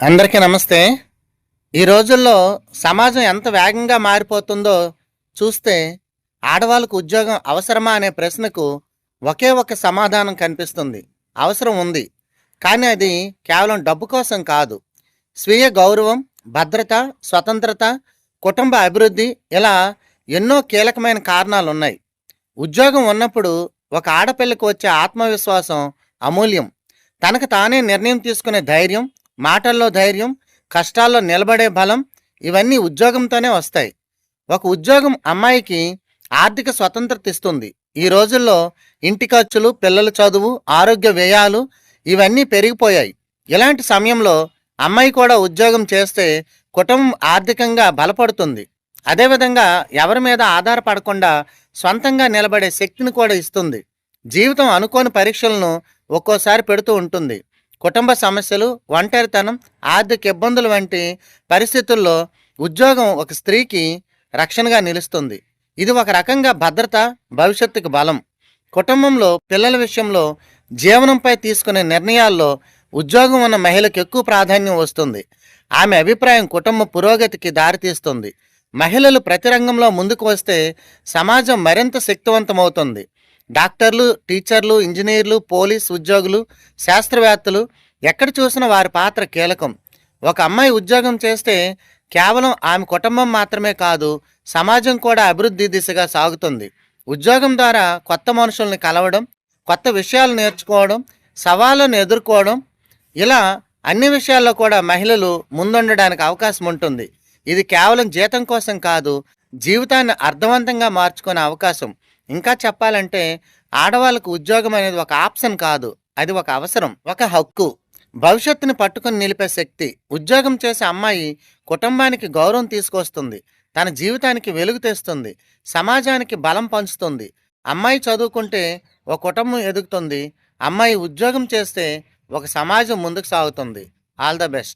అందరికీ నమస్తే. ఈ రోజుల్లో సమాజం ఎంత వేగంగా మారిపోతుందో చూస్తే ఆడవాళ్ళకు ఉద్యోగం అవసరమా అనే ప్రశ్నకు ఒకే ఒక సమాధానం కనిపిస్తుంది. అవసరం ఉంది. కానీ అది కేవలం డబ్బు కోసం కాదు. స్వీయ గౌరవం భద్రత స్వతంత్రత కుటుంబ అభివృద్ధి ఇలా ఎన్నో కీలకమైన కారణాలు ఉన్నాయి ఉద్యోగం ఉన్నప్పుడు ఒక ఆడపిల్లకు వచ్చే ఆత్మవిశ్వాసం అమూల్యం. తనకు తానే నిర్ణయం తీసుకునే ధైర్యం మాటల్లో ధైర్యం కష్టాల్లో నిలబడే బలం ఇవన్నీ ఉద్యోగంతోనే వస్తాయి. ఒక ఉద్యోగం అమ్మాయికి ఆర్థిక స్వతంత్రత ఇస్తుంది. ఈ రోజుల్లో ఇంటి ఖర్చులు పిల్లల చదువు ఆరోగ్య వ్యయాలు ఇవన్నీ పెరిగిపోయాయి. ఇలాంటి సమయంలో అమ్మాయి కూడా ఉద్యోగం చేస్తే కుటుంబం ఆర్థికంగా బలపడుతుంది. అదేవిధంగా ఎవరి మీద ఆధారపడకుండా సొంతంగా నిలబడే శక్తిని కూడా ఇస్తుంది. జీవితం అనుకోని పరీక్షలను ఒక్కోసారి పెడుతూ ఉంటుంది. కుటుంబ సమస్యలు ఒంటరితనం ఆర్థిక ఇబ్బందులు వంటి పరిస్థితుల్లో ఉద్యోగం ఒక స్త్రీకి రక్షణగా నిలుస్తుంది. ఇది ఒక రకంగా భద్రత భవిష్యత్తుకు బలం. కుటుంబంలో పిల్లల విషయంలో జీవనంపై తీసుకునే నిర్ణయాల్లో ఉద్యోగం ఉన్న మహిళకు ఎక్కువ ప్రాధాన్యం వస్తుంది. ఆమె అభిప్రాయం కుటుంబ పురోగతికి దారితీస్తుంది. మహిళలు ప్రతి రంగంలో ముందుకు వస్తే సమాజం మరింత శక్తివంతమవుతుంది. డాక్టర్లు టీచర్లు ఇంజనీర్లు పోలీస్ ఉద్యోగులు శాస్త్రవేత్తలు ఎక్కడ చూసినా వారి పాత్ర కీలకం. ఒక అమ్మాయి ఉద్యోగం చేస్తే కేవలం ఆమె కుటుంబం మాత్రమే కాదు సమాజం కూడా అభివృద్ధి దిశగా సాగుతుంది. ఉద్యోగం ద్వారా కొత్త మనుషుల్ని కలవడం కొత్త విషయాలు నేర్చుకోవడం సవాళ్ళను ఎదుర్కోవడం ఇలా అన్ని విషయాల్లో కూడా మహిళలు ముందుండడానికి అవకాశం ఉంటుంది. ఇది కేవలం జీతం కోసం కాదు జీవితాన్ని అర్థవంతంగా మార్చుకునే అవకాశం. ఇంకా చెప్పాలంటే ఆడవాళ్ళకు ఉద్యోగం అనేది ఒక ఆప్షన్ కాదు. అది ఒక అవసరం ఒక హక్కు. భవిష్యత్తుని పట్టుకొని నిలిపే శక్తి. ఉద్యోగం చేసే అమ్మాయి కుటుంబానికి గౌరవం తీసుకొస్తుంది. తన జీవితానికి వెలుగు తెస్తుంది. సమాజానికి బలం పంచుతుంది. అమ్మాయి చదువుకుంటే ఒక కుటుంబం ఎదుగుతుంది. అమ్మాయి ఉద్యోగం చేస్తే ఒక సమాజం ముందుకు సాగుతుంది. All the best.